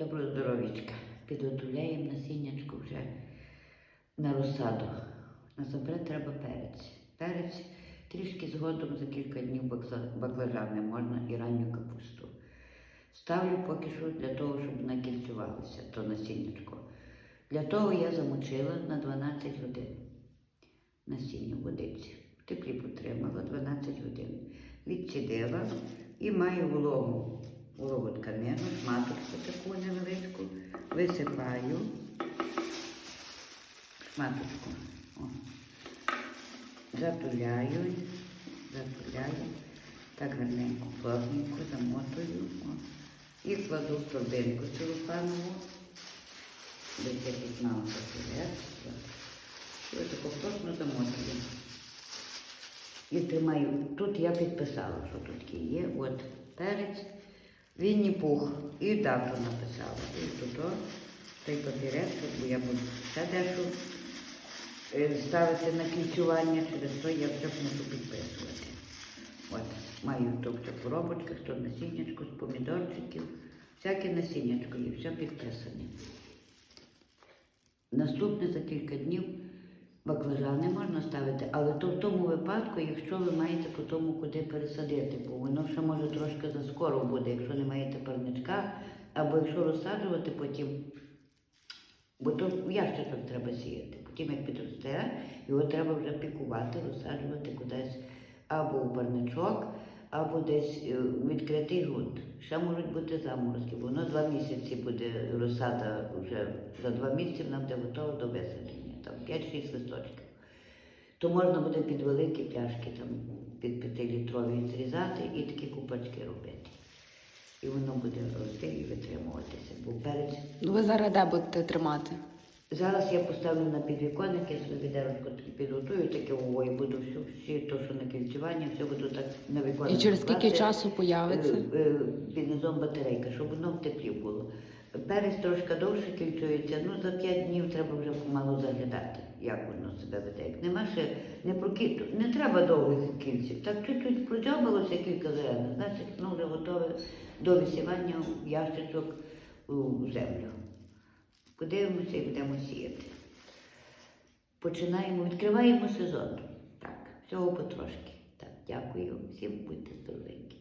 Доброго здоров'ячка. Підготовляємо насіннячку вже на розсаду. Насамперед треба перець. Перець трішки згодом за кілька днів бакла- баклажани можна і ранню капусту. Ставлю поки що для того, щоб накільцювалося то насіннячко. Для того я замочила на 12 годин насіння в водиці. В теплі потримала 12 годин. Відцідила і маю вологу, вологу тканину, невеличку, висипаю шматочку. О. Затуляю, затуляю, так гарненько, плотненько замотую. О. І кладу в торбинку целофанову, десь я пізнала папірець. І отако плотно замотую. І тримаю. Тут я підписала, що тут є. От перець, Вінні пух. І дату написала. І тут той папірець, бо я буду ще дещо е, ставити на кільцювання, через то я вже можу підписувати. От, маю тут в коробочках, то насіннячко з помідорчиків, всяке насіннячко є, все підписане. Наступне за кілька днів баклажани можна ставити, але то в тому випадку, якщо ви маєте по тому куди пересадити, бо воно ще може трошки заскоро буде, якщо не маєте парничка, або якщо розсаджувати потім, бо то ящичок треба сіяти. Потім як підросте, його треба вже пікувати, розсаджувати кудись або в парничок, або десь е, відкритий ґрунт. Ще можуть бути заморозки, бо воно два місяці буде розсада вже за два місяці вона буде готова до висадження, там 5-6 листочків. То можна буде під великі пляшки, там під 5-літрові зрізати і такі купочки робити. І воно буде рости і витримуватися. Бо перець Ну, ви зараз де будете тримати? Зараз я поставлю на підвіконник, я собі відерочку підготую, таке о, і буду все, всі, то, що на кільцювання, все буду так на віконник. І через скільки класти. часу появиться? Е, е, під низом батарейка, щоб воно в теплі було. Перець трошки довше кільцюється, ну за 5 днів треба вже помалу заглядати, як воно себе веде. Як нема ще не прокіту, не треба довгих кільців. Так чуть-чуть продзьобалося кілька зелених, значить воно вже готове до висівання ящичок у землю. Подивимося і будемо сіяти. Починаємо, відкриваємо сезон. Так, всього потрошки. Так, дякую. Всім будьте здоровенькі.